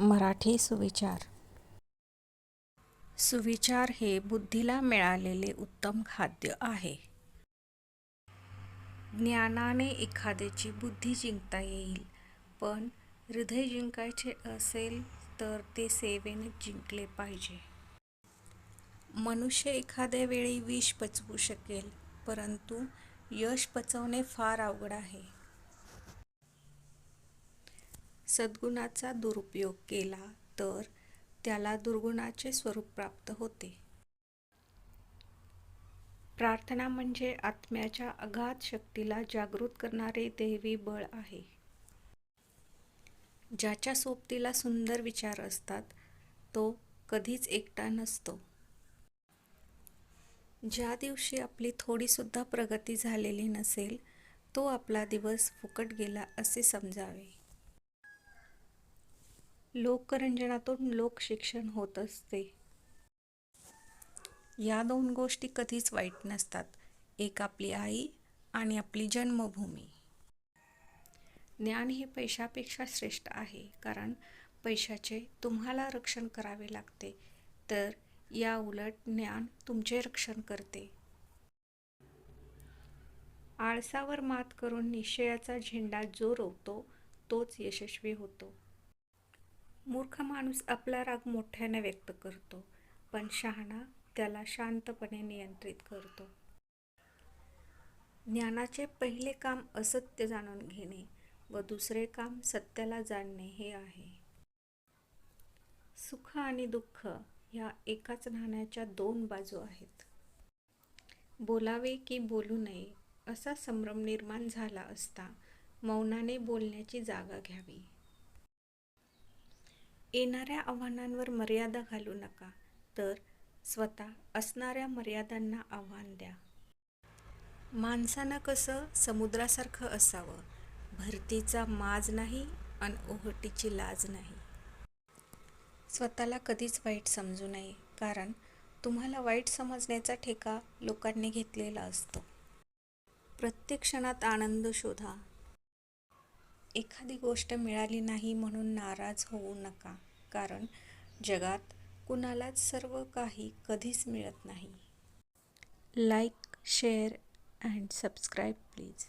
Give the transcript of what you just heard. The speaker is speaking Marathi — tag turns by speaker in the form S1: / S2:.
S1: मराठी सुविचार. सुविचार हे बुद्धीला मिळालेले उत्तम खाद्य आहे. ज्ञानाने एखाद्याची बुद्धी जिंकता येईल पण हृदय जिंकायचे असेल तर ते सेवेने जिंकले पाहिजे. मनुष्य एखाद्या वेळी विष पचवू शकेल परंतु यश पचवणे फार अवघड आहे. सद्गुणाचा दुरुपयोग केला तर त्याला दुर्गुणाचे स्वरूप प्राप्त होते. प्रार्थना म्हणजे आत्म्याच्या अगाध शक्तीला जागृत करणारे दैवी बळ आहे. ज्याच्या सोबतीला सुंदर विचार असतात तो कधीच एकटा नसतो. ज्या दिवशी आपली थोडीसुद्धा प्रगती झालेली नसेल तो आपला दिवस फुकट गेला असे समजावे. लोकरंजनातून लोकशिक्षण होत असते. या दोन गोष्टी कधीच वाईट नसतात. एक आपली आई आणि आपली जन्मभूमी. ज्ञान हे पैशापेक्षा श्रेष्ठ आहे कारण पैशाचे तुम्हाला रक्षण करावे लागते. तर या उलट ज्ञान तुमचे रक्षण करते. आळसावर मात करून निश्चयाचा झेंडा जो रोवतो तोच यशस्वी होतो. मूर्ख माणूस आपला राग मोठ्याने व्यक्त करतो पण शहाणा त्याला शांतपणे नियंत्रित करतो. ज्ञानाचे पहिले काम असत्य जाणून घेणे व दुसरे काम सत्याला जाणणे हे आहे. सुख आणि दुःख ह्या एकाच नाण्याच्या दोन बाजू आहेत. बोलावे की बोलू नये असा संभ्रम निर्माण झाला असता मौनाने बोलण्याची जागा घ्यावी. येणाऱ्या आव्हानांवर मर्यादा घालू नका तर स्वतः असणाऱ्या मर्यादांना आव्हान द्या. माणसानं कसं समुद्रासारखं असावं? भरतीचा माज नाही आणि ओहटीची लाज नाही. स्वतःला कधीच वाईट समजू नये कारण तुम्हाला वाईट समजण्याचा ठेका लोकांनी घेतलेला असतो. प्रत्येक क्षणात आनंद शोधा. एखादी गोष्ट मिळाली नाही म्हणून नाराज होऊ नका. कारण जगात कुणालाच सर्व काही कधीच मिळत नाही. Like share and subscribe please.